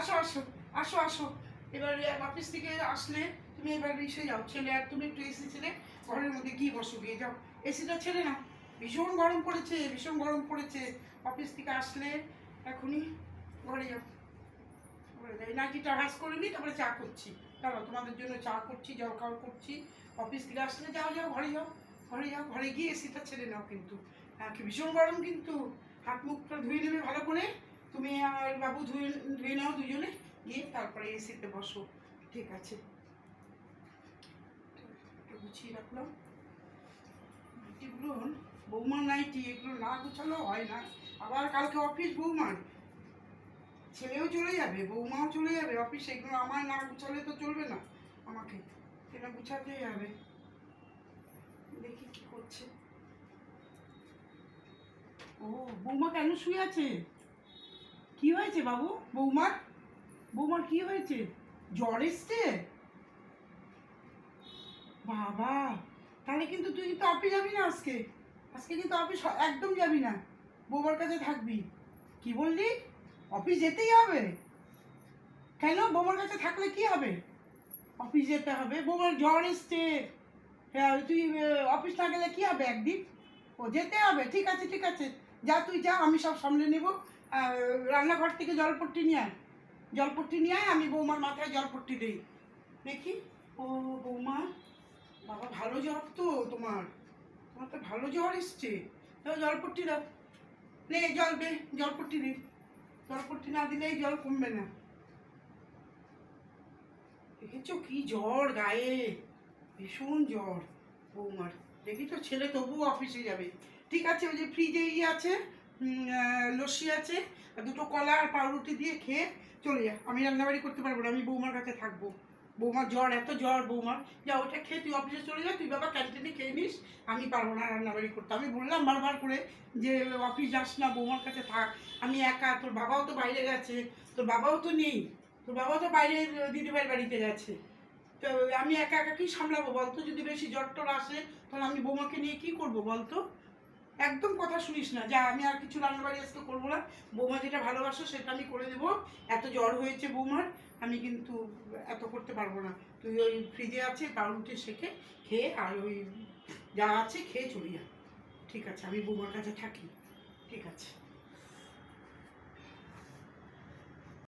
আসো আসো আসো আসো। এবার অফিস থেকে আসলে তুমি এবার এসে যাও। ছেলে আর তুমি একটু এসি ছেলে ঘরের মধ্যে গিয়ে বসো, গিয়ে যাও। এসিটা ছেড়ে না ভীষণ গরম পড়েছে, ভীষণ গরম পড়েছে। অফিস থেকে আসলে এখনই ঘরে যাও। ঘরে হাস করে নিই তারপরে চা করছি। দাঁড়াও, তোমাদের জন্য চা করছি, জল খাওয়া করছি। অফিস থেকে আসলে যাও যাও, ঘরে যাও ঘরে যাও, ঘরে গিয়ে এসিটা ছেড়ে নাও কিন্তু। হ্যাঁ ভীষণ গরম কিন্তু। হাত মুখটা ধুয়ে নেবে ভালো করে। তুমি আর বাবু ধুয়ে ধুয়ে নাও দুজনে গিয়ে তারপরে এসিতে বসো। ঠিক আছে। গুছিয়ে রাখলাম। নাইটিগুলো বৌমার নাইটি এগুলো না গুছালো হয় না। আবার কালকে অফিস বৌমার। ছেলেও চলে যাবে, বৌমাও চলে যাবে। অফিসে এগুলো আমার না গুছালে তো চলবে না। আমাকে এটা গুছাতেই হবে। দেখি কি করছে। ও, বৌমা কেন শুয়ে আছে? কি হয়েছে বাবু? বৌমার? বৌমার কি হয়েছে? জ্বর এসছে? বাবা, তাহলে কিন্তু তুই কিন্তু অফিস যাবি না আজকে। আজকে কিন্তু অফিস একদম যাবি না। বৌমার কাছে থাকবি। কি বললি? অফিস যেতেই হবে। কেন? বৌমার কাছে থাকলে কি হবে? অফিস যেতে হবে। বৌমার জ্বর এসছে। হ্যাঁ তুই অফিস না গেলে কি হবে একদিন? ও যেতে হবে। ঠিক আছে ঠিক আছে। যা তুই যা, আমি সব সামলে নেব। রান্নাঘর থেকে জলপট্টি নিয়ে আয়। জলপট্টি নিয়ে আয়, আমি বৌমার মাথায় জলপট্টি দিই। দেখি? ও বৌমা, বাবা ভালো জ্বর তো তোমার। তোমার তো ভালো জ্বর এসছে। তাও জলপট্টি দাও। নে, জল দে, জলপট্টি দে। জলপট্টি না দিলেই জল কমবে না। দেখেছ কি জ্বর গায়ে? ভীষণ জ্বর বৌমার। দেখি তো ছেলে তবুও অফিসে যাবে। ঠিক আছে, ওই যে ফ্রিজে ইয়ে আছে লস্যি আছে দুটো কলা আর পাউরুটি দিয়ে খেয়ে চলে যা। আমি রান্নাবাড়ি করতে পারব না, আমি বৌমার কাছে থাকব। বৌমার জ্বর, এত জ্বর বৌমার। যা, ওটা খেয়ে তুই অফিসে চলে যা, তুই বাবা ক্যান্টিনে খেয়ে নিস, আমি পারব না রান্নাবাড়ি করতে। আমি বললাম বারবার করে যে, অফিস যাস না, বৌমার কাছে থাক। আমি একা, তোর বাবাও তো বাইরে গেছে, তোর বাবাও তো নেই, তোর বাবাও তো বাইরে দিদিভাইয়ের বাড়িতে গেছে। তো আমি একা একা কি সামলাবো বলতো, যদি বেশি জ্বর টর আসে, তাহলে আমি বৌমাকে নিয়ে কি করব বলতো? একদম কথা শুনিস না। যা, আমি আর কিছু রান্নাবাড়ি আজকে করব না। বৌমা যেটা ভালোবাসো সেটা আমি করে দেবো। এত জ্বর হয়েছে বৌমার, আমি কিন্তু এত করতে পারব না। তুই ওই ফ্রিজে আছে, পাউরুটি শেখে খেয়ে আর ওই যা আছে খেয়ে চলে যা। ঠিক আছে, আমি বৌমার কাছে থাকি। ঠিক আছে।